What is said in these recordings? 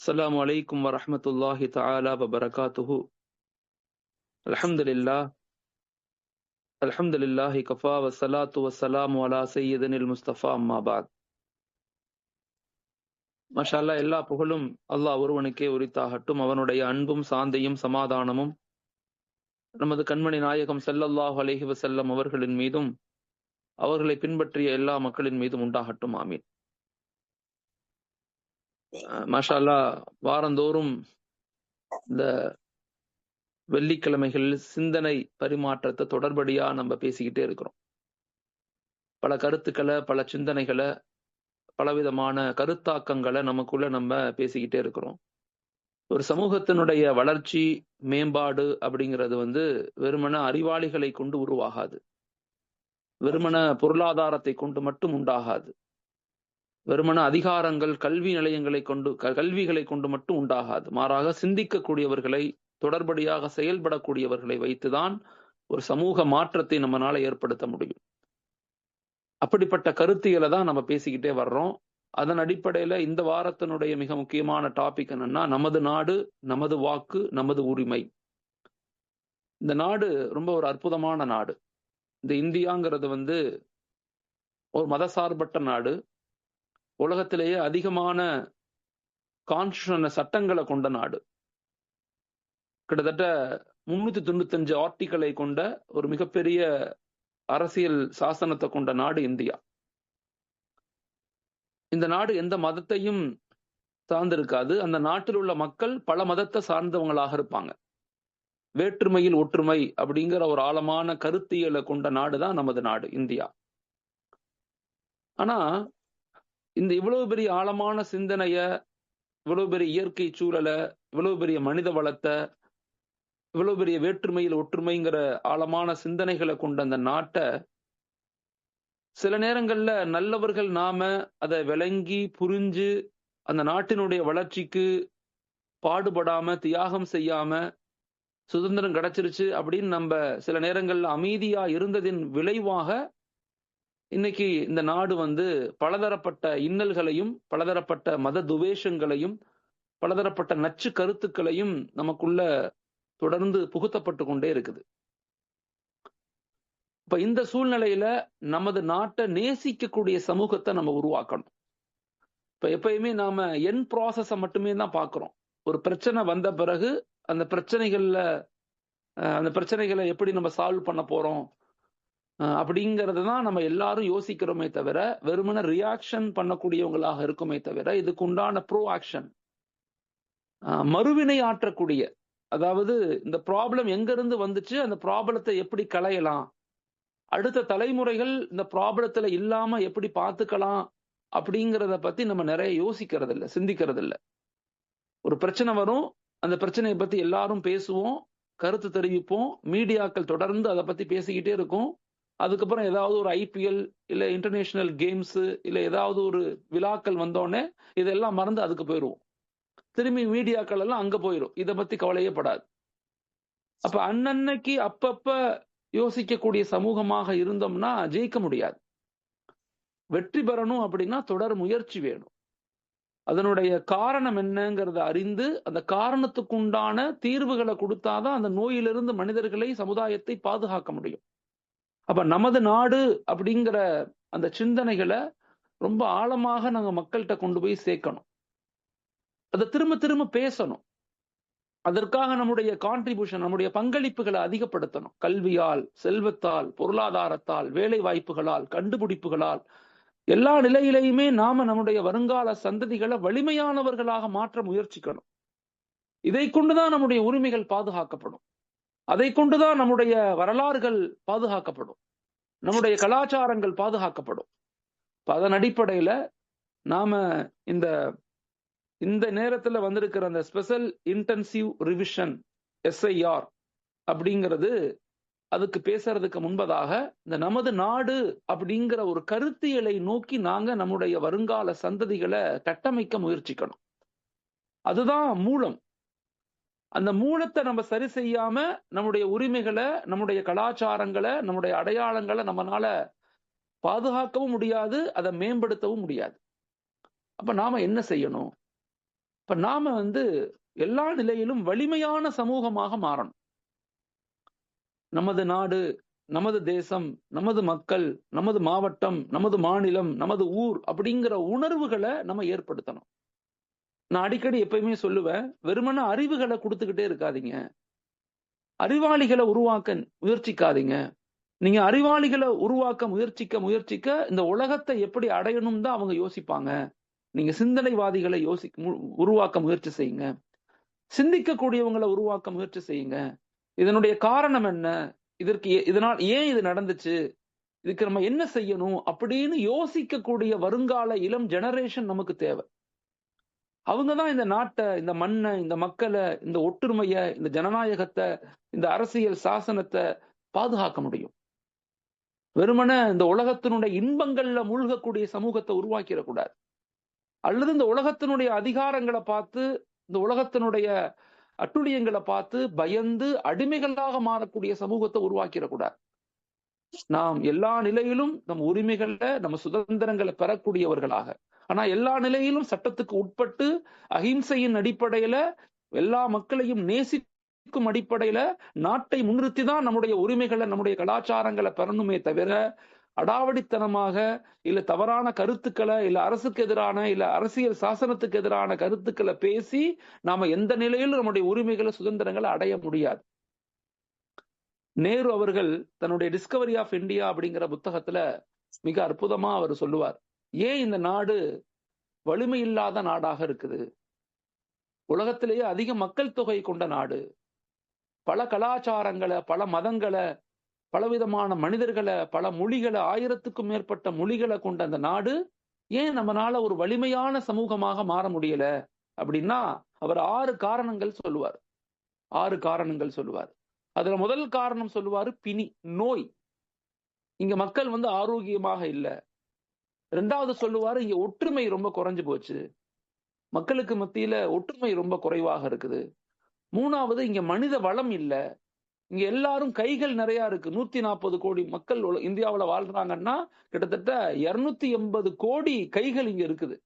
السلام عليكم ورحمة الله تعالى وبركاته الحمد لله الحمد لله كفى والصلاة والسلام على سيدنا المصطفى أما بعد மாஷா அல்லாஹ் எல்லா புகழும் அல்லாஹ் ஒருவனுக்கே உரித்தாகட்டும் அவனுடைய அன்பும் சாந்தியும் சமாதானமும் நமது கண்மணி நாயகம் ஸல்லல்லாஹு அலைஹி வஸல்லம் அவர்களின் மீதும் அவர்களை பின்பற்றிய எல்லா மக்களின் மீதும் உண்டாகட்டும் ஆமீன் அஹ் வாரந்தோறும் இந்த வெள்ளிக்கிழமைகளில் சிந்தனை பரிமாற்றத்தை தொடர்படியா நம்ம பேசிக்கிட்டே இருக்கிறோம். பல கருத்துக்களை பல சிந்தனைகளை பலவிதமான கருத்தாக்கங்களை நமக்குள்ள நம்ம பேசிக்கிட்டே இருக்கிறோம். ஒரு சமூகத்தினுடைய வளர்ச்சி மேம்பாடு அப்படிங்கிறது வந்து வெறுமன அறிவாளிகளை கொண்டு உருவாகாது. வெறுமன பொருளாதாரத்தை கொண்டு மட்டும் உண்டாகாது. வெறுமன அதிகாரங்கள் கல்வி நிலையங்களை கொண்டு க- கல்விகளை கொண்டு மட்டும் உண்டாகாது. மாறாக சிந்திக்கக்கூடியவர்களை தொடர்படியாக செயல்படக்கூடியவர்களை வைத்துதான் ஒரு சமூக மாற்றத்தை நம்மளால ஏற்படுத்த முடியும். அப்படிப்பட்ட கருத்தியலை தான் நம்ம பேசிக்கிட்டே வர்றோம். அதன் அடிப்படையில இந்த வாரத்தினுடைய மிக முக்கியமான டாபிக் என்னன்னா நமது நாடு நமது வாக்கு நமது உரிமை. இந்த நாடு ரொம்ப ஒரு அற்புதமான நாடு. இந்த இந்தியாங்கிறது வந்து ஒரு மதசார்பற்ற நாடு. உலகத்திலேயே அதிகமான கான்ஸ்டியூஷன் சட்டங்களை கொண்ட நாடு. கிட்டத்தட்ட முன்னூத்தி தொண்ணூத்தஞ்சு ஆர்டிகளை கொண்ட ஒரு மிகப்பெரிய அரசியல் சாசனத்தை கொண்ட நாடு இந்தியா. இந்த நாடு எந்த மதத்தையும் சார்ந்திருக்காது. அந்த நாட்டில் உள்ள மக்கள் பல மதத்தை சார்ந்தவங்களாக இருப்பாங்க. வேற்றுமையில் ஒற்றுமை அப்படிங்கிற ஒரு ஆழமான கருத்தியலை கொண்ட நாடு தான் நமது நாடு இந்தியா. ஆனா இந்த இவ்வளவு பெரிய ஆழமான சிந்தனைய இவ்வளவு பெரிய இயற்கை சூழலை இவ்வளவு பெரிய மனித வளத்தை இவ்வளவு பெரிய வேற்றுமையில் ஒற்றுமைங்கிற ஆழமான சிந்தனைகளை கொண்ட அந்த நாட்டை சில நேரங்கள்ல நல்லவர்கள் நாம அதை விளங்கி புரிஞ்சு அந்த நாட்டினுடைய வளர்ச்சிக்கு பாடுபடாம தியாகம் செய்யாம சுதந்திரம் கிடைச்சிருச்சு அப்படின்னு நம்ம சில நேரங்கள்ல அமைதியா இருந்ததின் விளைவாக இன்னைக்கு இந்த நாடு வந்து பலதரப்பட்ட இன்னல்களையும் பலதரப்பட்ட மத துவேஷங்களையும் பலதரப்பட்ட நச்சு கருத்துக்களையும் நமக்குள்ள தொடர்ந்து புகுத்தப்பட்டு கொண்டே இருக்குது. இப்ப இந்த சூழ்நிலையில நமது நாட்டை நேசிக்கக்கூடிய சமூகத்தை நம்ம உருவாக்கணும். இப்ப எப்பயுமே நாம என் ப்ராசஸ மட்டுமே தான் பாக்குறோம் ஒரு பிரச்சனை வந்த பிறகு அந்த பிரச்சனைகள்ல அந்த பிரச்சனைகளை எப்படி நம்ம சால்வ் பண்ண போறோம்? அப்படிங்கிறது தான் நம்ம எல்லாரும் யோசிக்கிறோமே தவிர வெறுமன ரியாக்ஷன் பண்ணக்கூடியவங்களாக இருக்குமே தவிர இதுக்கு உண்டான ப்ரோ ஆக்ஷன் மறுவினை ஆற்றக்கூடிய அதாவது இந்த ப்ராப்ளம் எங்க இருந்து வந்துச்சு அந்த ப்ராப்ளத்தை எப்படி களையலாம் அடுத்த தலைமுறைகள் இந்த ப்ராப்ளத்துல இல்லாம எப்படி பார்த்துக்கலாம் அப்படிங்கிறத பத்தி நம்ம நிறைய யோசிக்கிறது இல்லை சிந்திக்கிறது இல்லை ஒரு பிரச்சனை வரும் அந்த பிரச்சனையை பத்தி எல்லாரும் பேசுவோம் கருத்து தெரிவிப்போம் மீடியாக்கள் தொடர்ந்து அதை பத்தி பேசிக்கிட்டே இருக்கும். அதுக்கப்புறம் ஏதாவது ஒரு ஐபிஎல் இல்ல இன்டர்நேஷனல் கேம்ஸ் இல்ல ஏதாவது ஒரு விழாக்கள் வந்தோடனே இதெல்லாம் மறந்து அதுக்கு போயிடுவோம் திரும்பி மீடியாக்கள் எல்லாம் அங்க போயிடும் இதை பத்தி கவலையே படாது. அப்ப அன்னன்னைக்கு அப்பப்ப யோசிக்கக்கூடிய சமூகமாக இருந்தோம்னா ஜெயிக்க முடியாது. வெற்றி பெறணும் அப்படின்னா தொடர் முயற்சி வேணும். அதனுடைய காரணம் என்னங்கிறத அறிந்து அந்த காரணத்துக்குண்டான தீர்வுகளை கொடுத்தாதான் அந்த நோயிலிருந்து மனிதர்களை சமுதாயத்தை பாதுகாக்க முடியும். அப்ப நமது நாடு அப்படிங்கிற அந்த சிந்தனைகளை ரொம்ப ஆழமாக நாங்க மக்கள்கிட்ட கொண்டு போய் சேர்க்கணும். அதை திரும்ப திரும்ப பேசணும். அதற்காக நம்முடைய கான்ட்ரிபியூஷன் நம்முடைய பங்களிப்புகளை அதிகப்படுத்தணும். கல்வியால் செல்வத்தால் பொருளாதாரத்தால் வேலை வாய்ப்புகளால் கண்டுபிடிப்புகளால் எல்லா நிலையிலையுமே நாம நம்முடைய வருங்கால சந்ததிகளை வலிமையானவர்களாக மாற்ற முயற்சிக்கணும். இதை கொண்டுதான் நம்முடைய உரிமைகள் பாதுகாக்கப்படும். அதை கொண்டுதான் நம்முடைய வரலாறுகள் பாதுகாக்கப்படும். நம்முடைய கலாச்சாரங்கள் பாதுகாக்கப்படும். அதன் அடிப்படையில நாம இந்த இந்த நேரத்துல வந்திருக்கிற அந்த ஸ்பெஷல் இன்டென்சிவ் ரிவிஷன் எஸ்ஐஆர் அப்படிங்கிறது அதுக்கு பேசுறதுக்கு முன்பதாக இந்த நமது நாடு அப்படிங்கிற ஒரு கருத்தியலை நோக்கி நாங்க நம்முடைய வருங்கால சந்ததிகளை கட்டமைக்க முயற்சிக்கணும். அதுதான் மூலம். அந்த மூலத்தை நம்ம சரி செய்யாம நம்முடைய உரிமைகளை நம்முடைய கலாச்சாரங்களை நம்முடைய அடையாளங்களை நம்மனால பாதுகாக்கவும் முடியாது அதை மேம்படுத்தவும் முடியாது. அப்ப நாம என்ன செய்யணும்? இப்ப நாம வந்து எல்லா நிலையிலும் வலிமையான சமூகமாக மாறணும். நமது நாடு நமது தேசம் நமது மக்கள் நமது மாவட்டம் நமது மாநிலம் நமது ஊர் அப்படிங்கிற உணர்வுகளை நம்ம ஏற்படுத்தணும். நான் அடிக்கடி எப்பயுமே சொல்லுவேன் வெறுமன அறிவுகளை கொடுத்துக்கிட்டே இருக்காதீங்க. அறிவாளிகளை உருவாக்க முயற்சிக்காதீங்க. நீங்க அறிவாளிகளை உருவாக்க முயற்சிக்க முயற்சிக்க இந்த உலகத்தை எப்படி அடையணும் தான் அவங்க யோசிப்பாங்க. நீங்க சிந்தனைவாதிகளை யோசி உருவாக்க முயற்சி செய்யுங்க. சிந்திக்கக்கூடியவங்களை உருவாக்க முயற்சி செய்யுங்க. இதனுடைய காரணம் என்ன? இதற்கு இதனால் ஏன் இது நடந்துச்சு? இதுக்கு நம்ம என்ன செய்யணும்? அப்படின்னு யோசிக்கக்கூடிய வருங்கால இளம் ஜெனரேஷன் நமக்கு தேவை. அவங்க தான் இந்த நாட்டை இந்த மண்ணை இந்த மக்களை இந்த ஒற்றுமைய இந்த ஜனநாயகத்தை இந்த அரசியல் சாசனத்தை பாதுகாக்க முடியும். வெறுமன இந்த உலகத்தினுடைய இன்பங்கள்ல மூழ்கக்கூடிய சமூகத்தை உருவாக்கிடக்கூடாது. அல்லது இந்த உலகத்தினுடைய அதிகாரங்களை பார்த்து இந்த உலகத்தினுடைய அட்டுழியங்களை பார்த்து பயந்து அடிமைகளாக மாறக்கூடிய சமூகத்தை உருவாக்கிடக்கூடாது. நாம் எல்லா நிலையிலும் நம் உரிமைகள்ல நம்ம சுதந்திரங்களை பெறக்கூடியவர்களாக. ஆனா எல்லா நிலையிலும் சட்டத்துக்கு உட்பட்டு அகிம்சையின் அடிப்படையில எல்லா மக்களையும் நேசிக்கும் அடிப்படையில நாட்டை முன்னிறுத்தி தான் நம்முடைய உரிமைகளை நம்முடைய கலாச்சாரங்களை பெறணுமே தவிர அடாவடித்தனமாக இல்ல தவறான கருத்துக்களை இல்ல அரசுக்கு எதிரான இல்ல அரசியல் சாசனத்துக்கு எதிரான கருத்துக்களை பேசி நாம எந்த நிலையிலும் நம்முடைய உரிமைகளை சுதந்திரங்களை அடைய முடியாது. நேரு அவர்கள் தன்னுடைய டிஸ்கவரி ஆஃப் இந்தியா அப்படிங்கிற புத்தகத்துல மிக அற்புதமா அவர் சொல்லுவார். ஏன் இந்த நாடு வலிமை இல்லாத நாடாக இருக்குது? உலகத்திலேயே அதிக மக்கள் தொகை கொண்ட நாடு. பல கலாச்சாரங்களை பல மதங்களை பலவிதமான மனிதர்களை பல மொழிகளை ஆயிரத்துக்கும் மேற்பட்ட மொழிகளை கொண்ட அந்த நாடு ஏன் நம்மளால ஒரு வலிமையான சமூகமாக மாற முடியல அப்படின்னா அவர் ஆறு காரணங்கள் சொல்லுவார். ஆறு காரணங்கள் சொல்லுவார். அதுல முதல் காரணம் சொல்லுவாரு பிணி நோய். இங்க மக்கள் வந்து ஆரோக்கியமாக இல்ல. ரெண்டாவது சொல்லுவாரு இங்க ஒற்றுமை ரொம்ப குறைஞ்சு போச்சு. மக்களுக்கு மத்தியில ஒற்றுமை ரொம்ப குறைவாக இருக்குது. மூணாவது இங்க மனித வளம் இல்ல. இங்க எல்லாரும் கைகள் நிறைய இருக்கு. நூத்தி நாற்பது கோடி மக்கள் இந்தியாவுல வாழ்றாங்கன்னா கிட்டத்தட்ட இருநூத்தி எண்பது கோடி கைகள் இங்க இருக்குது.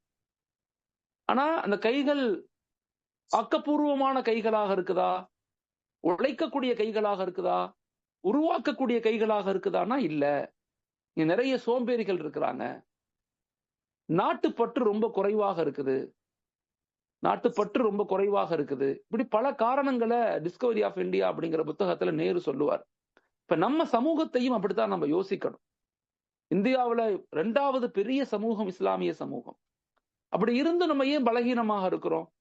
ஆனா அந்த கைகள் ஆக்கப்பூர்வமான கைகளாக இருக்குதா? உழைக்கக்கூடிய கைகளாக இருக்குதா? உருவாக்கக்கூடிய கைகளாக இருக்குதானா? இல்ல. இங்க நிறைய சோம்பேறிகள் இருக்கிறாங்க. நாட்டுப்பற்று ரொம்ப குறைவாக இருக்குது. நாட்டுப்பற்று ரொம்ப குறைவாக இருக்குது. இப்படி பல காரணங்களை டிஸ்கவரி ஆஃப் இந்தியா அப்படிங்கிற புத்தகத்துல நேரு சொல்லுவார். இப்ப நம்ம சமூகத்தையும் அப்படித்தான் நம்ம யோசிக்கணும். இந்தியாவுல ரெண்டாவது பெரிய சமூகம் இஸ்லாமிய சமூகம். அப்படி இருந்து நம்ம ஏன் பலகீனமாக இருக்கிறோம்?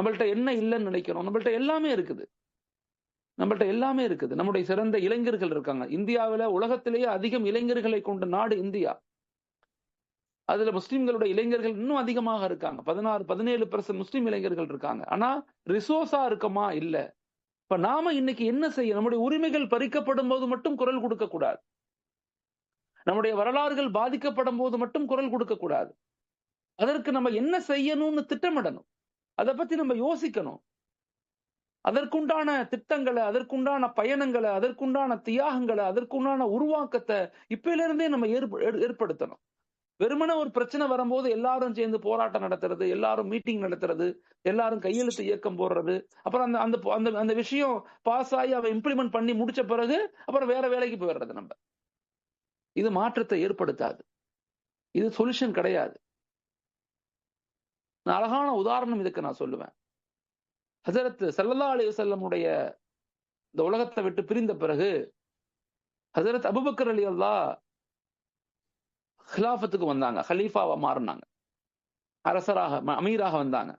நம்மள்ட்ட என்ன இல்லைன்னு நினைக்கிறோம்? நம்மள்ட்ட எல்லாமே இருக்குது. நம்மள்ட்ட எல்லாமே இருக்குது. நம்முடைய சிறந்த இளைஞர்கள் இருக்காங்க. இந்தியாவில உலகத்திலேயே அதிகம் இளைஞர்களை கொண்ட நாடு இந்தியா. அதுல முஸ்லிம்களுடைய இளைஞர்கள் இன்னும் அதிகமாக இருக்காங்க. பதினாறு பதினேழு பெர்சன்ட் முஸ்லிம் இளைஞர்கள் இருக்காங்க. ஆனா ரிசோர்ஸா இருக்கமா? இல்ல. இப்ப நாம இன்னைக்கு என்ன செய்ய? நம்முடைய உரிமைகள் பறிக்கப்படும் போது மட்டும் குரல் கொடுக்க கூடாது. நம்முடைய வரலாறுகள் பாதிக்கப்படும் போது மட்டும் குரல் கொடுக்க கூடாது. அதற்கு நம்ம என்ன செய்யணும்னு திட்டமிடணும். அதை பத்தி நம்ம யோசிக்கணும். அதற்குண்டான திட்டங்களை அதற்குண்டான பயணங்களை அதற்குண்டான தியாகங்களை அதற்குண்டான உருவாக்கத்தை இப்பையில இருந்தே நம்ம ஏற்படுத்தணும். வெறுமன ஒரு பிரச்சனை வரும்போது எல்லாரும் சேர்ந்து போராட்டம் நடத்துறது எல்லாரும் மீட்டிங் நடத்துறது எல்லாரும் கையெழுத்து இயக்கம் போடுறது அப்புறம் அந்த அந்த அந்த அந்த விஷயம் பாஸ் ஆகி அவ இம்ப்ளிமெண்ட் பண்ணி முடிச்ச பிறகு அப்புறம் வேற வேலைக்கு போயிடுறது நம்ம. இது மாற்றத்தை ஏற்படுத்தாது. இது சொல்யூஷன் கிடையாது. நான் அழகான உதாரணம் இதுக்கு நான் சொல்லுவேன். ஹசரத் சல்லல்லா அலி வல்லமுடைய இந்த உலகத்தை விட்டு பிரிந்த பிறகு ஹசரத் அபுபக்கர் அலி அல்லா ஹிலாஃபத்துக்கு வந்தாங்க. ஹலீஃபாவை மாறினாங்க. அரசராக அமீராக வந்தாங்க.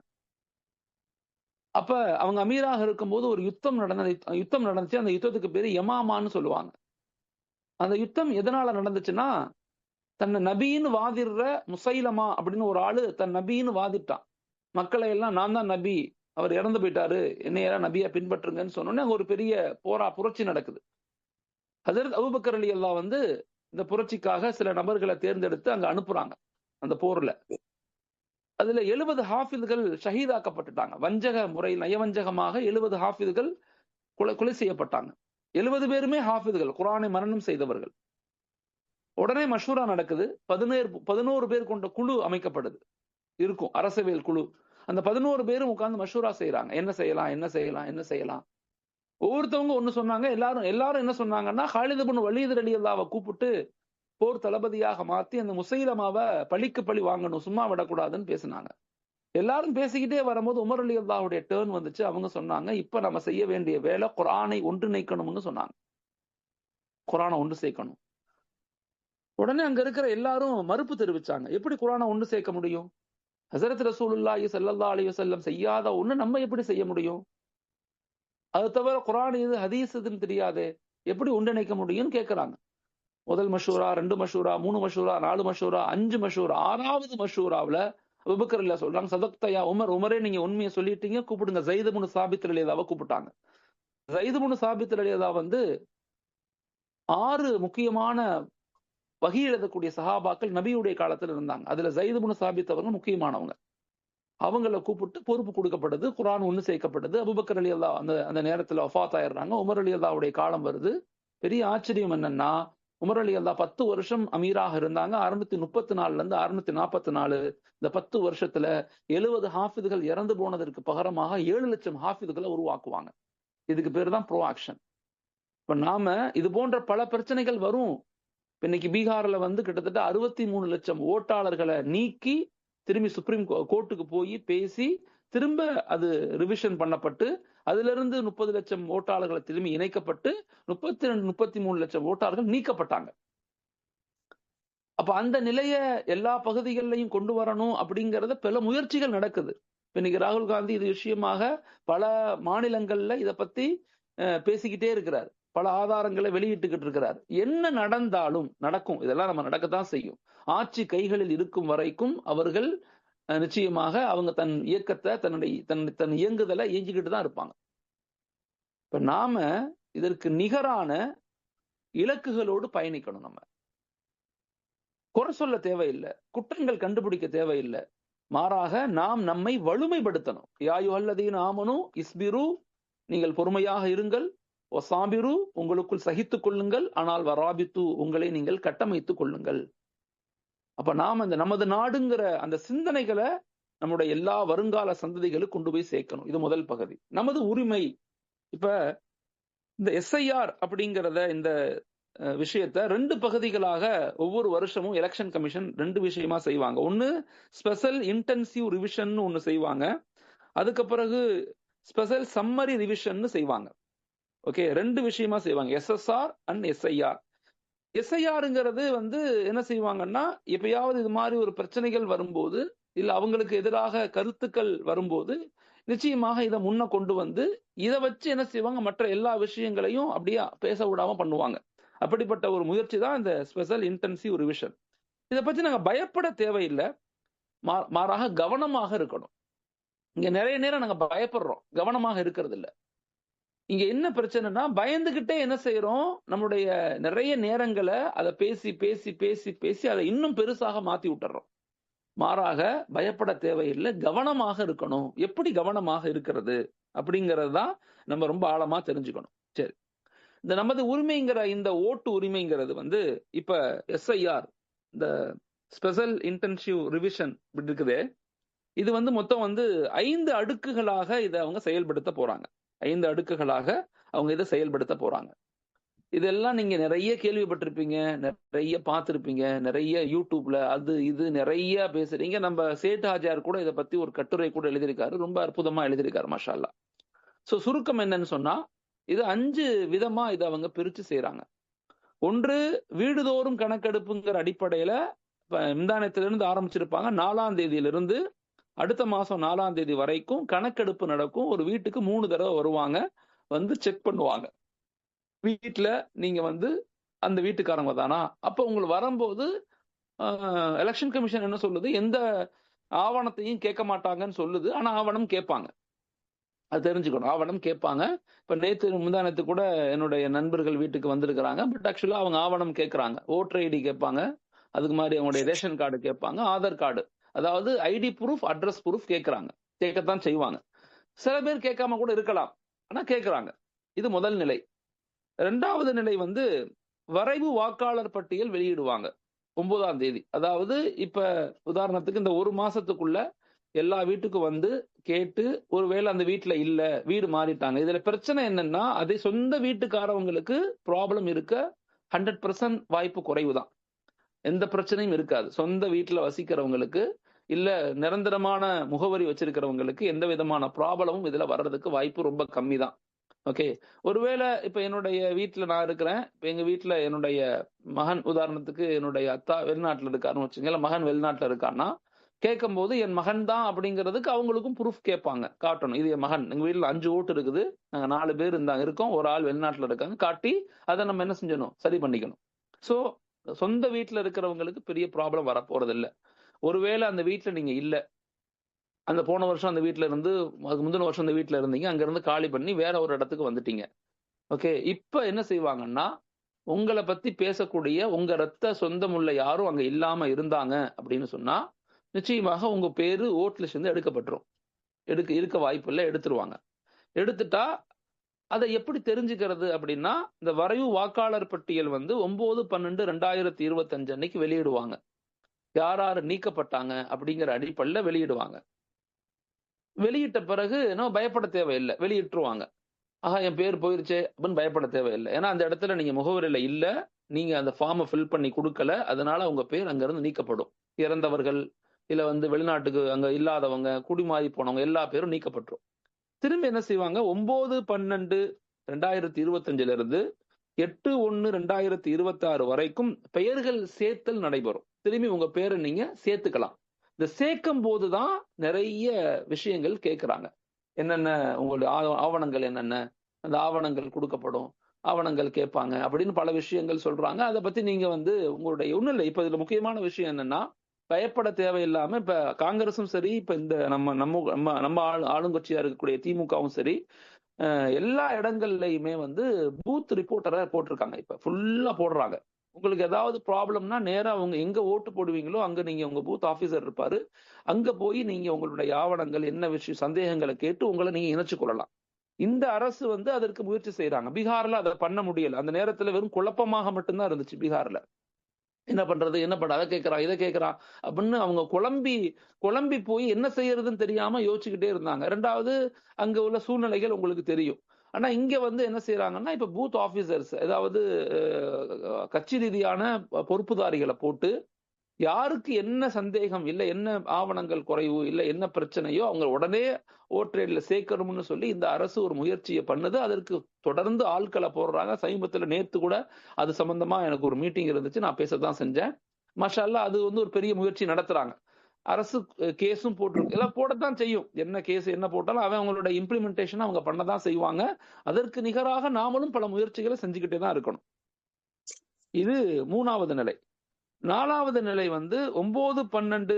அப்ப அவங்க அமீராக இருக்கும்போது ஒரு யுத்தம் நடந்த யுத்தம் நடந்துச்சு. அந்த யுத்தத்துக்கு பேரு யமாமான்னு சொல்லுவாங்க. அந்த யுத்தம் எதனால நடந்துச்சுன்னா தன்னை நபின்னு வாதிடுற முசைலமா அப்படின்னு ஒரு ஆளு தன் நபின்னு வாதிட்டான். மக்களை எல்லாம் நான் தான் நபி. அவர் இறந்து போயிட்டாரு. என்னையெல்லாம் நபியா பின்பற்றுங்கன்னு சொன்னோன்னே அங்க ஒரு பெரிய போரா புரட்சி நடக்குது. ஹசரத் அபுபக்கர் அலி அல்லா வந்து இந்த புரட்சிக்காக சில நபர்களை தேர்ந்தெடுத்து அங்க அனுப்புறாங்க அந்த போர்ல. அதுல எழுபது ஹாஃபிதுகள் ஷஹீதாக்கப்பட்டுட்டாங்க. வஞ்சக முறை நயவஞ்சகமாக எழுபது ஹாஃபிதுகள் கொலை கொலை செய்யப்பட்டாங்க. எழுபது பேருமே ஹாஃபிதுகள் குரானை மரணம் செய்தவர்கள். உடனே மஷூரா நடக்குது. பதினேழு பதினோரு பேர் கொண்ட குழு அமைக்கப்படுது. இருக்கும். அரசவியல் குழு. அந்த பதினோரு பேரும் உட்கார்ந்து மஷூரா செய்யறாங்க என்ன செய்யலாம் என்ன செய்யலாம் என்ன செய்யலாம்? ஒவ்வொருத்தவங்க ஒண்ணு சொன்னாங்க. எல்லாரும் எல்லாரும் என்ன சொன்னாங்கன்னா ஹாலிது பின் வலீது அலி அல்லாவை கூப்பிட்டு போர் தளபதியாக மாத்தி அந்த முசைலமாவை பழிக்கு பழி வாங்கணும் சும்மா விடக்கூடாதுன்னு பேசினாங்க. எல்லாரும் பேசிக்கிட்டே வரும்போது உமர் அலி அல்லாவுடைய டேர்ன் வந்துச்சு. அவங்க சொன்னாங்க இப்ப நம்ம செய்ய வேண்டிய வேலை குரானை ஒன்றிணைக்கணும்னு சொன்னாங்க. குரானை ஒன்று சேர்க்கணும். உடனே அங்க இருக்கிற எல்லாரும் மறுப்பு தெரிவிச்சாங்க. எப்படி குரானை ஒன்று சேர்க்க முடியும்? ஹசரத் ரசூலுல்லாஹி சல்லா அலி வசல்லம் செய்யாத ஒண்ணு நம்ம எப்படி செய்ய முடியும்? அது தவிர குரான் இது ஹதீஸ் இதுன்னு தெரியாதே எப்படி ஒன்றிணைக்க முடியும்னு கேட்கறாங்க முதல் மஷூரா ரெண்டு மஷூரா மூணு மஷூரா நாலு மஷூரா அஞ்சு மஷூரா ஆறாவது மஷூராவுல அபுபக்கர் சொல்றாங்க சதக்தையா உமர் உமரே நீங்க உண்மையை சொல்லிட்டீங்க கூப்பிடுங்க. ஜெயிது முனு சாபித் அலியதாவை கூப்பிட்டாங்க. ஜெயிது முனு சாபித் அலியதா வந்து ஆறு முக்கியமான வகி எழுதக்கூடிய சஹாபாக்கள் நபியுடைய காலத்துல இருந்தாங்க. அதுல ஜெயிது சாபித் அவங்க முக்கியமானவங்க. அவங்கள கூப்பிட்டு பொறுப்பு கொடுக்கப்படுது குரான் ஒண்ணு சேர்க்கப்படுது அபுபக்கர் அலி அல்லா அந்த அந்த நேரத்துல ஒஃபாத் ஆயிடுறாங்க. உமர் அலி அல்லாவுடைய காலம் வருது. பெரிய ஆச்சரியம் என்னன்னா உமர் அலி அல்லா பத்து வருஷம் அமீராக இருந்தாங்க. அறுநூத்தி முப்பத்தி நாலுல இருந்து அறுநூத்தி நாற்பத்தி நாலு இந்த பத்து வருஷத்துல எழுபது ஹாஃபிதுகள் இறந்து போனதற்கு பகரமாக ஏழு லட்சம் ஹாஃபிதுகளை உருவாக்குவாங்க. இதுக்கு பேர் தான் ப்ரோ ஆக்ஷன் இப்ப நாம இது போன்ற பல பிரச்சனைகள் வரும். இன்னைக்கு பீகார்ல வந்து கிட்டத்தட்ட அறுபத்தி மூணு லட்சம் ஓட்டாளர்களை நீக்கி திரும்பி சுப்ரீம் கோர்ட்டுக்கு போய் பேசி திரும்ப அது ரிவிஷன் பண்ணப்பட்டு அதுல இருந்து முப்பது லட்சம் ஓட்டாளர்களை திரும்பி இணைக்கப்பட்டு முப்பத்தி ரெண்டு முப்பத்தி மூணு லட்சம் ஓட்டாளர்கள் நீக்கப்பட்டாங்க. அப்ப அந்த நிலைய எல்லா பகுதிகளிலையும் கொண்டு வரணும் அப்படிங்கறத பல முயற்சிகள் நடக்குது. இன்னைக்கு ராகுல் காந்தி இது விஷயமாக பல மாநிலங்கள்ல இத பத்தி பேசிக்கிட்டே இருக்கிறார். பல ஆதாரங்களை வெளியிட்டுக்கிட்டு இருக்கிறார். என்ன நடந்தாலும் நடக்கும். இதெல்லாம் நம்ம நடக்கத்தான் செய்யும். ஆட்சி கைகளில் இருக்கும் வரைக்கும் அவர்கள் நிச்சயமாக அவங்க தன் இயக்கத்தை தன்னுடைய தன் தன் இயங்குதலை இயங்கிக்கிட்டு தான் இருப்பாங்க. இப்ப நாம இதற்கு நிகரான இலக்குகளோடு பயணிக்கணும் நம்ம. குறை சொல்ல தேவையில்லை. குற்றங்கள் கண்டுபிடிக்க தேவையில்லை. மாறாக நாம் நம்மை வலுமைப்படுத்தணும். யாயு அல்லதீன் ஆமனும் இஸ்பிரு நீங்கள் பொறுமையாக இருங்கள். ஒசாபிரு உங்களுக்குள் சகித்துக் கொள்ளுங்கள் ஆனால் வராபித்து உங்களை நீங்கள் கட்டமைத்துக் கொள்ளுங்கள். அப்ப நாம் அந்த நமது நாடுங்கிற அந்த சிந்தனைகளை நம்முடைய எல்லா வருங்கால சந்ததிகளுக்கு கொண்டு போய் சேர்க்கணும். இது முதல் பகுதி. நமது உரிமை. இப்ப இந்த எஸ்ஐஆர் அப்படிங்கிறத இந்த விஷயத்த ரெண்டு பகுதிகளாக ஒவ்வொரு வருஷமும் எலெக்ஷன் கமிஷன் ரெண்டு விஷயமா செய்வாங்க. ஒன்னு ஸ்பெஷல் இன்டென்சிவ் ரிவிஷன் ஒன்னு செய்வாங்க. அதுக்கு பிறகு ஸ்பெஷல் சம்மரி ரிவிஷன் செய்வாங்க. ஓகே ரெண்டு விஷயமா செய்வாங்க. எஸ்எஸ்ஆர் அண்ட் எஸ்ஐஆர் எஸ்ஐஆருங்கிறது வந்து என்ன செய்வாங்கன்னா எப்பயாவது இது மாதிரி ஒரு பிரச்சனைகள் வரும்போது இல்ல அவங்களுக்கு எதிராக கருத்துக்கள் வரும்போது நிச்சயமாக இதை முன்ன கொண்டு வந்து இதை வச்சு என்ன செய்வாங்க மற்ற எல்லா விஷயங்களையும் அப்படியே பேச விடாம பண்ணுவாங்க. அப்படிப்பட்ட ஒரு முயற்சி தான் இந்த ஸ்பெஷல் இன்டென்சிவ் ரிவிஷன் இதை பத்தி நாங்க பயப்பட தேவையில்லை. மாறாக கவனமாக இருக்கணும். இங்க நிறைய நேரம் நாங்க பயப்படுறோம். கவனமாக இருக்கிறது இல்லை இங்க என்ன பிரச்சனைனா பயந்துகிட்டே என்ன செய்யறோம் நம்முடைய நிறைய நேரங்களை அதை பேசி பேசி பேசி பேசி அதை இன்னும் பெருசாக மாத்தி விட்டுறோம். மாறாக பயப்பட தேவையில்லை கவனமாக இருக்கணும். எப்படி கவனமாக இருக்கிறது அப்படிங்கிறது தான் நம்ம ரொம்ப ஆழமா தெரிஞ்சுக்கணும். சரி. இந்த நமது உரிமைங்கிற இந்த ஓட்டு உரிமைங்கிறது வந்து இப்ப எஸ்ஐஆர் இந்த ஸ்பெஷல் இன்டென்சிவ் ரிவிஷன் இருக்குது இது வந்து மொத்தம் வந்து ஐந்து அடுக்குகளாக இதை அவங்க செயல்படுத்த போறாங்க. ஐந்து அடுக்குகளாக அவங்க இதை செயல்படுத்த போறாங்க. இதெல்லாம் நீங்க நிறைய கேள்விப்பட்டிருப்பீங்க நிறைய பார்த்துருப்பீங்க நிறைய யூடியூப்ல அது இது நிறைய பேசுறீங்க. நம்ம சேட் ஹாஜார் கூட இதை பத்தி ஒரு கட்டுரை கூட எழுதியிருக்காரு ரொம்ப அற்புதமா எழுதியிருக்காரு மஷால்லா சோ சுருக்கம் என்னன்னு சொன்னா இது அஞ்சு விதமா இதை அவங்க பிரிச்சு செய்யறாங்க ஒன்று வீடுதோறும் கணக்கெடுப்புங்கிற அடிப்படையில இந்தானத்திலிருந்து ஆரம்பிச்சிருப்பாங்க நாலாம் தேதியிலிருந்து அடுத்த மாசம் நாலாம் தேதி வரைக்கும் கணக்கெடுப்பு நடக்கும். ஒரு வீட்டுக்கு மூணு தடவை வருவாங்க. வந்து செக் பண்ணுவாங்க. வீட்டில் நீங்க வந்து அந்த வீட்டுக்காரங்க தானா? அப்போ உங்களுக்கு வரும்போது எலெக்ஷன் கமிஷன் என்ன சொல்லுது? எந்த ஆவணத்தையும் கேட்க மாட்டாங்கன்னு சொல்லுது. ஆனா ஆவணம் கேட்பாங்க. அது தெரிஞ்சுக்கணும். ஆவணம் கேட்பாங்க. இப்போ நேற்று முந்தானத்து கூட என்னுடைய நண்பர்கள் வீட்டுக்கு வந்திருக்கிறாங்க. பட் ஆக்சுவலாக அவங்க ஆவணம் கேட்குறாங்க. ஓட்டர் ஐடி கேட்பாங்க. அதுக்கு மாதிரி அவங்களுடைய ரேஷன் கார்டு கேட்பாங்க. ஆதார் கார்டு. அதாவது ஐடி ப்ரூஃப் அட்ரஸ் ப்ரூஃப் கேட்குறாங்க கேட்கத்தான் செய்வாங்க. சில பேர் கேட்காம கூட இருக்கலாம். ஆனா கேட்குறாங்க இது முதல் நிலை. ரெண்டாவது நிலை வந்து வரைவு வாக்காளர் பட்டியல் வெளியிடுவாங்க. ஒன்பதாம் தேதி. அதாவது இப்ப உதாரணத்துக்கு இந்த ஒரு மாசத்துக்குள்ள எல்லா வீட்டுக்கும் வந்து கேட்டு ஒருவேளை அந்த வீட்டுல இல்ல வீடு மாறிட்டாங்க. இதுல பிரச்சனை என்னன்னா அதே சொந்த வீட்டுக்காரவங்களுக்கு ப்ராப்ளம் இருக்க ஹண்ட்ரட் பர்சன்ட் வாய்ப்பு குறைவு தான் எந்த பிரச்சனையும் இருக்காது. சொந்த வீட்டுல வசிக்கிறவங்களுக்கு இல்ல நிரந்தரமான முகவரி வச்சிருக்கிறவங்களுக்கு எந்த விதமான ப்ராப்ளமும் இதுல வர்றதுக்கு வாய்ப்பு ரொம்ப கம்மி தான் ஓகே? ஒருவேளை இப்ப என்னுடைய வீட்டுல நான் இருக்கிறேன். இப்ப எங்க வீட்டுல என்னுடைய மகன் உதாரணத்துக்கு என்னுடைய அத்தா வெளிநாட்டுல இருக்காருன்னு வச்சுங்க மகன் வெளிநாட்டுல இருக்கான்னா கேட்கும் போது என் மகன் தான் அப்படிங்கிறதுக்கு அவங்களுக்கும் ப்ரூஃப் கேட்பாங்க. காட்டணும். இது என் மகன். எங்க வீட்டுல அஞ்சு ஓட்டு இருக்குது. நாங்க நாலு பேர் இருந்தாங்க இருக்கோம். ஒரு ஆள் வெளிநாட்டுல இருக்காங்க காட்டி அதை நம்ம என்ன செஞ்சணும் சரி பண்ணிக்கணும். சோ சொந்த வீட்டில் இருக்கிறவங்களுக்கு பெரிய ப்ராப்ளம் வரப்போறது இல்லை ஒருவேளை அந்த வீட்டுல நீங்க இல்ல. அந்த போன வருஷம் அந்த வீட்டில் இருந்து அதுக்கு முந்தின வருஷம் அந்த வீட்டில் இருந்தீங்க அங்க இருந்து காலி பண்ணி வேற ஒரு இடத்துக்கு வந்துட்டீங்க. ஓகே இப்ப என்ன செய்வாங்கன்னா உங்களை பத்தி பேசக்கூடிய உங்க ரத்த சொந்தம் உள்ள யாரும் அங்க இல்லாம இருந்தாங்க அப்படின்னு சொன்னா நிச்சயமாக உங்க பேரு ஓட் லிஸ்ட் எடுக்கப்பட்டுரும். எடுக்க இருக்க வாய்ப்பு இல்லை எடுத்துருவாங்க. எடுத்துட்டா அதை எப்படி தெரிஞ்சுக்கிறது அப்படின்னா இந்த வரைவு வாக்காளர் பட்டியல் வந்து ஒன்பது பன்னெண்டு ரெண்டாயிரத்தி இருபத்தஞ்சு அன்னைக்கு வெளியிடுவாங்க. யார் யார் நீக்கப்பட்டாங்க அப்படிங்கிற அடிப்படையில் வெளியிடுவாங்க. வெளியிட்ட பிறகு நம்ம பயப்பட தேவையில்லை. வெளியிட்டுருவாங்க. ஆஹா என் பேர் போயிருச்சே அப்படின்னு பயப்பட தேவையில்லை. ஏன்னா அந்த இடத்துல நீங்க முகவரியில இல்ல நீங்க அந்த ஃபார்மை ஃபில் பண்ணி கொடுக்கல அதனால உங்க பேர் அங்கிருந்து நீக்கப்படும். இறந்தவர்கள் இல்ல வந்து வெளிநாட்டுக்கு அங்க இல்லாதவங்க குடிமாறி போனவங்க எல்லா பேரும் நீக்கப்பட்டுரும். திரும்ப என்ன செய்வாங்க? ஒன்பது பன்னெண்டு ரெண்டாயிரத்தி இருபத்தஞ்சுல இருந்து எட்டு ஒன்னு ரெண்டாயிரத்தி இருபத்தி ஆறு வரைக்கும் பெயர்கள் சேர்த்தல் நடைபெறும். திரும்பி உங்க பேரை நீங்க சேர்த்துக்கலாம். இந்த சேர்க்கும் போதுதான் நிறைய விஷயங்கள் கேட்கிறாங்க. என்னென்ன உங்களுடைய ஆவணங்கள் என்னென்ன? அந்த ஆவணங்கள் கொடுக்கப்படும். ஆவணங்கள் கேட்பாங்க அப்படின்னு பல விஷயங்கள் சொல்றாங்க. அதை பத்தி நீங்க வந்து உங்களுடைய ஒன்றும் இல்லை. இப்ப இதுல முக்கியமான விஷயம் என்னன்னா பயப்பட தேவையில்லாம இப்ப காங்கிரஸும் சரி இப்ப இந்த நம்ம நம்ம நம்ம நம்ம ஆளு ஆளுங்கட்சியா இருக்கக்கூடிய திமுகவும் சரி எல்லா இடங்கள்லயுமே வந்து பூத் ரிப்போர்ட்டரை போட்டிருக்காங்க. இப்ப ஃபுல்லா போடுறாங்க. உங்களுக்கு ஏதாவது ப்ராப்ளம்னா நேரா அவங்க எங்க ஓட்டு போடுவீங்களோ அங்க நீங்க உங்க பூத் ஆபீசர் இருப்பாரு. அங்க போய் நீங்க உங்களுடைய ஆவணங்கள் என்ன விஷயம் சந்தேகங்களை கேட்டு உங்களை நீங்க இணைச்சு கொள்ளலாம். இந்த அரசு வந்து அதற்கு முயற்சி செய்யறாங்க பீகார்ல அதை பண்ண முடியல. அந்த நேரத்துல வெறும் குழப்பமாக மட்டும்தான் இருந்துச்சு பீகார்ல. என்ன பண்றது? என்ன பண்ற? அதை கேட்கறான் இதை கேட்கறான் அப்படின்னு அவங்க குழம்பி குழம்பி போய் என்ன செய்யறதுன்னு தெரியாம யோசிச்சுக்கிட்டே இருந்தாங்க. ரெண்டாவது அங்க உள்ள சூழ்நிலைகள் உங்களுக்கு தெரியும். ஆனா இங்க வந்து என்ன செய்யறாங்கன்னா இப்ப பூத் ஆபீசர்ஸ் ஏதாவது கட்சி ரீதியான பொறுப்புதாரிகளை போட்டு யாருக்கு என்ன சந்தேகம் இல்லை என்ன ஆவணங்கள் குறைவு இல்லை என்ன பிரச்சனையோ அவங்க உடனே ஓட்ரேட்ல சேர்க்கணும்னு சொல்லி இந்த அரசு ஒரு முயற்சியை பண்ணுது. அதற்கு தொடர்ந்து ஆட்களை போடுறாங்க. சமீபத்துல நேத்து கூட அது சம்பந்தமா எனக்கு ஒரு மீட்டிங் இருந்துச்சு. நான் பேசத்தான் செஞ்சேன். மஷால்லா அது வந்து ஒரு பெரிய முயற்சி நடத்துறாங்க. அரசு கேஸும் போட்டிருக்கு. எல்லாம் போடத்தான் செய்யும். என்ன கேஸ் என்ன போட்டாலும் அவன் அவங்களோட இம்ப்ளிமெண்டேஷன் அவங்க பண்ணதான் செய்வாங்க. அதற்கு நிகராக நாமளும் பல முயற்சிகளை செஞ்சுக்கிட்டே தான் இருக்கணும். இது மூணாவது நிலை. நாலாவது நிலை வந்து ஒன்பது பன்னெண்டு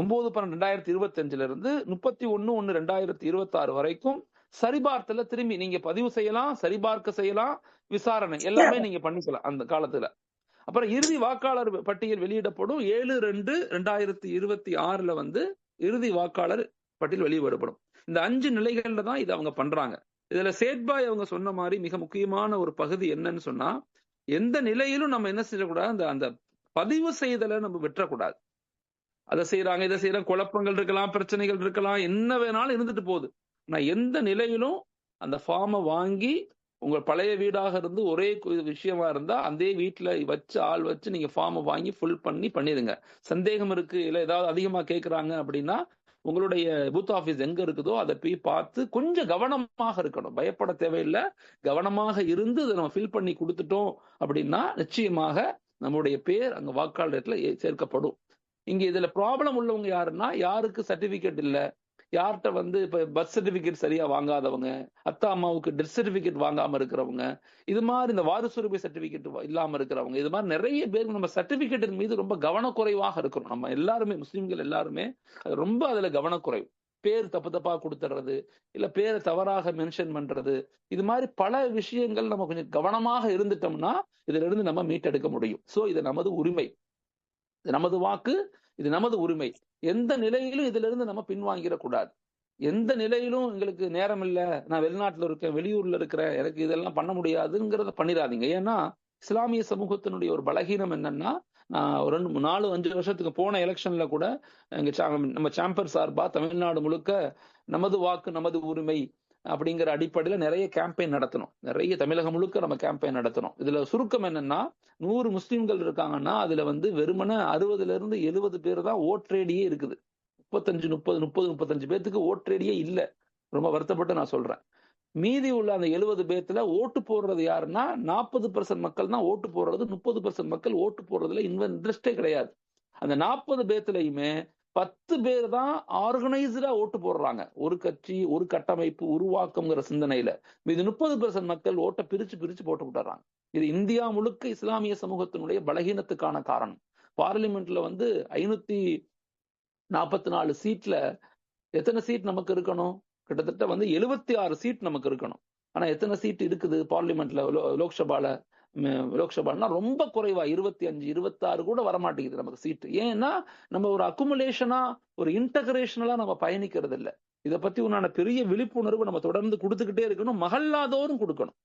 ஒன்பது பன்னெண்டு ரெண்டாயிரத்தி இருபத்தி அஞ்சுல இருந்து முப்பத்தி ஒன்னு ஒன்னு ரெண்டாயிரத்தி இருபத்தாறு வரைக்கும் சரிபார்த்தல திரும்பி நீங்க பதிவு செய்யலாம் சரிபார்க்க செய்யலாம் விசாரணை எல்லாமே நீங்க பண்ணிக்கலாம் அந்த காலத்துல. அப்புறம் இறுதி வாக்காளர் பட்டியல் வெளியிடப்படும். ஏழு ரெண்டு ரெண்டாயிரத்தி இருபத்தி ஆறுல வந்து இறுதி வாக்காளர் பட்டியல் வெளியிடப்படும். இந்த அஞ்சு நிலைகள்ல தான் இது அவங்க பண்றாங்க. இதுல சேட்பாய் அவங்க சொன்ன மாதிரி மிக முக்கியமான ஒரு பகுதி என்னன்னு சொன்னா எந்த நிலையிலும் நம்ம என்ன செய்யக்கூடாது? அந்த அந்த பதிவு செய்தலை நம்ம விட்டுறக்கூடாது. அதை செய்யறாங்க இதை செய்யறாங்க குழப்பங்கள் இருக்கலாம் பிரச்சனைகள் இருக்கலாம் என்ன வேணாலும் இருந்துட்டு போகுது. நான் எந்த நிலையிலும் அந்த ஃபார்மை வாங்கி உங்க பழைய வீடாக இருந்து ஒரே விஷயமா இருந்தா அதே வீட்டுல வச்சு ஆள் வச்சு நீங்க ஃபார்மை வாங்கி ஃபுல் பண்ணி பண்ணிடுங்க. சந்தேகம் இருக்கு இல்ல ஏதாவது அதிகமா கேட்கறாங்க அப்படின்னா உங்களுடைய பூத் ஆபீஸ் எங்க இருக்குதோ அதை போய் பார்த்து கொஞ்சம் கவனமாக இருக்கணும். பயப்பட தேவையில்லை. கவனமாக இருந்து அதை நம்ம ஃபில் பண்ணி கொடுத்துட்டோம் அப்படின்னா நிச்சயமாக நம்முடைய பேர் அங்க வாக்காளர்ல சேர்க்கப்படும். இங்க இதுல ப்ராப்ளம் உள்ளவங்க யாருன்னா யாருக்கு சர்டிபிகேட் இல்ல? யார்கிட்ட வந்து இப்ப பர்த் சர்டிபிகேட் சரியா வாங்காதவங்க அத்தா அம்மாவுக்கு டெத் சர்டிபிகேட் வாங்காம இருக்கிறவங்க இது மாதிரி இந்த வாரிசுரிமை சர்டிபிகேட் இல்லாம இருக்கிறவங்க இது மாதிரி நிறைய பேருக்கு நம்ம சர்டிபிகேட்டின் மீது ரொம்ப கவனக்குறைவாக இருக்கிறோம் நம்ம எல்லாருமே முஸ்லீம்கள் எல்லாருமே ரொம்ப அதுல கவனக்குறைவு. பேர் தப்பு தப்பா கொடுத்துறது இல்ல பேரை தவறாக மென்ஷன் பண்றது இது மாதிரி பல விஷயங்கள் நம்ம கொஞ்சம் கவனமாக இருந்துட்டோம்னா இதுல இருந்து நம்ம மீட்டெடுக்க முடியும். சோ இது நமது உரிமை. நமது வாக்கு இது நமது உரிமை. எந்த நிலையிலும் இதுல இருந்து நம்ம பின்வாங்கிடக்கூடாது. எந்த நிலையிலும் எங்களுக்கு நேரம் இல்ல நான் வெளிநாட்டுல இருக்கேன் வெளியூர்ல இருக்கிறேன் எனக்கு இதெல்லாம் பண்ண முடியாதுங்கிறத பண்ணிடாதீங்க. ஏன்னா இஸ்லாமிய சமூகத்தினுடைய ஒரு பலகீனம் என்னன்னா நான் ரெண்டு நாலு அஞ்சு வருஷத்துக்கு போன எலெக்ஷன்ல கூட எங்க நம்ம சாம்பர் சார்பா தமிழ்நாடு முழுக்க நமது வாக்கு நமது உரிமை அப்படிங்கிற அடிப்படையில நிறைய கேம்பெயின் நடத்தணும். நிறைய தமிழகம் முழுக்க நம்ம கேம்பெயின் நடத்தணும். இதுல சுருக்கம் என்னன்னா நூறு முஸ்லிம்கள் இருக்காங்கன்னா அதுல வந்து வெறுமன அறுபதுல இருந்து எழுபது பேர் தான் ஓட்ரேடியே இருக்குது. முப்பத்தஞ்சு முப்பது முப்பது முப்பத்தஞ்சு பேர்த்துக்கு ஓட்ரேடியே இல்ல. ரொம்ப வருத்தப்பட்டு நான் சொல்றேன். மீதி உள்ள அந்த எழுபது பேர்த்துல ஓட்டு போடுறது யாருன்னா நாற்பது பர்சன்ட் மக்கள் தான் ஓட்டு போடுறது முப்பது பர்சன்ட் மக்கள் ஓட்டு போடுறதுல இன்ட்ரெஸ்டே கிடையாது. அந்த நாற்பது பேர்த்துலயுமே பத்து பேர் தான் ஆர்கனைஸ்டா ஓட்டு போடுறாங்க. ஒரு கட்சி ஒரு கட்டமைப்பு உருவாக்கம்ங்கிற சிந்தனையில. இது முப்பது பெர்சன்ட் மக்கள் ஓட்டை பிரிச்சு பிரிச்சு போட்டு விட்டுறாங்க. இது இந்தியா முழுக்க இஸ்லாமிய சமூகத்தினுடைய பலகீனத்துக்கான காரணம். பார்லிமெண்ட்ல வந்து ஐநூத்தி நாற்பத்தி நாலு சீட்ல எத்தனை சீட் நமக்கு இருக்கணும்? கிட்டத்தட்ட வந்து எழுபத்தி ஆறு சீட் நமக்கு இருக்கணும். ஆனா எத்தனை சீட் இருக்குது பார்லிமெண்ட்ல லோக்சபால? ம், ரொம்ப குறைவா இருபத்தி அஞ்சு இருபத்தாறு கூட வரமாட்டேங்குது நமக்கு சீட்டு. ஏன்னா நம்ம ஒரு அக்குமுலேஷனா ஒரு இன்டகிரேஷனலா நம்ம பயணிக்கிறது இல்லை இதை பத்தி உண்டான பெரிய விழிப்புணர்வு நம்ம தொடர்ந்து கொடுத்துக்கிட்டே இருக்கணும். மகல்லாதோறும் கொடுக்கணும்.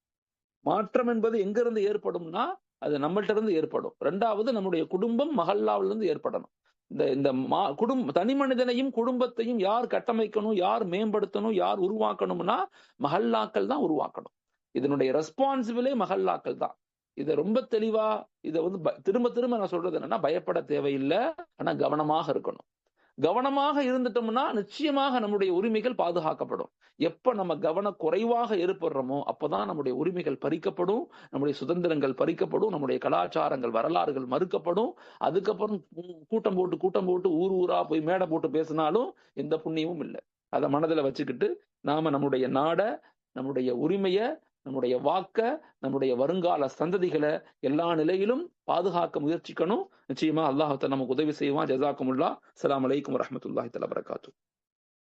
மாற்றம் என்பது எங்க இருந்து ஏற்படும்னா அது நம்மள்ட்ட இருந்து ஏற்படும். ரெண்டாவது நம்முடைய குடும்பம் மகல்லாவிலிருந்து ஏற்படணும். இந்த இந்த மா குடும்ப தனி மனிதனையும் குடும்பத்தையும் யார் கட்டமைக்கணும் யார் மேம்படுத்தணும் யார் உருவாக்கணும்னா மகல்லாக்கள் தான் உருவாக்கணும். இதனுடைய ரெஸ்பான்சிபிளே மகல்லாக்கள் தான். இதை ரொம்ப தெளிவா இதை வந்து ப- திரும்ப திரும்ப நான் சொல்றது என்னன்னா பயப்பட தேவையில்லை. ஆனா கவனமாக இருக்கணும். கவனமாக இருந்துட்டோம்னா நிச்சயமாக நம்முடைய உரிமைகள் பாதுகாக்கப்படும். எப்ப நம்ம கவன குறைவாக ஏற்படுறோமோ அப்பதான் நம்முடைய உரிமைகள் பறிக்கப்படும் நம்முடைய சுதந்திரங்கள் பறிக்கப்படும் நம்முடைய கலாச்சாரங்கள் வரலாறுகள் மறுக்கப்படும். அதுக்கப்புறம் கூட்டம் போட்டு கூட்டம் போட்டு ஊர் ஊரா போய் மேடை போட்டு பேசினாலும் எந்த புண்ணியமும் இல்லை. அதை மனதில் வச்சுக்கிட்டு நாம நம்முடைய நாட நம்முடைய உரிமையை நம்முடைய வாக்க நம்முடைய வருங்கால சந்ததிகளை எல்லா நிலையிலும் பாதுகாக்க முயற்சிக்கணும். நிச்சயமா அல்லாஹத்தை நமக்கு உதவி செய்வான். ஜசாக்குமுல்லா அலாம் அலைக்கும் வரமத்துல்லாஹி தஆலா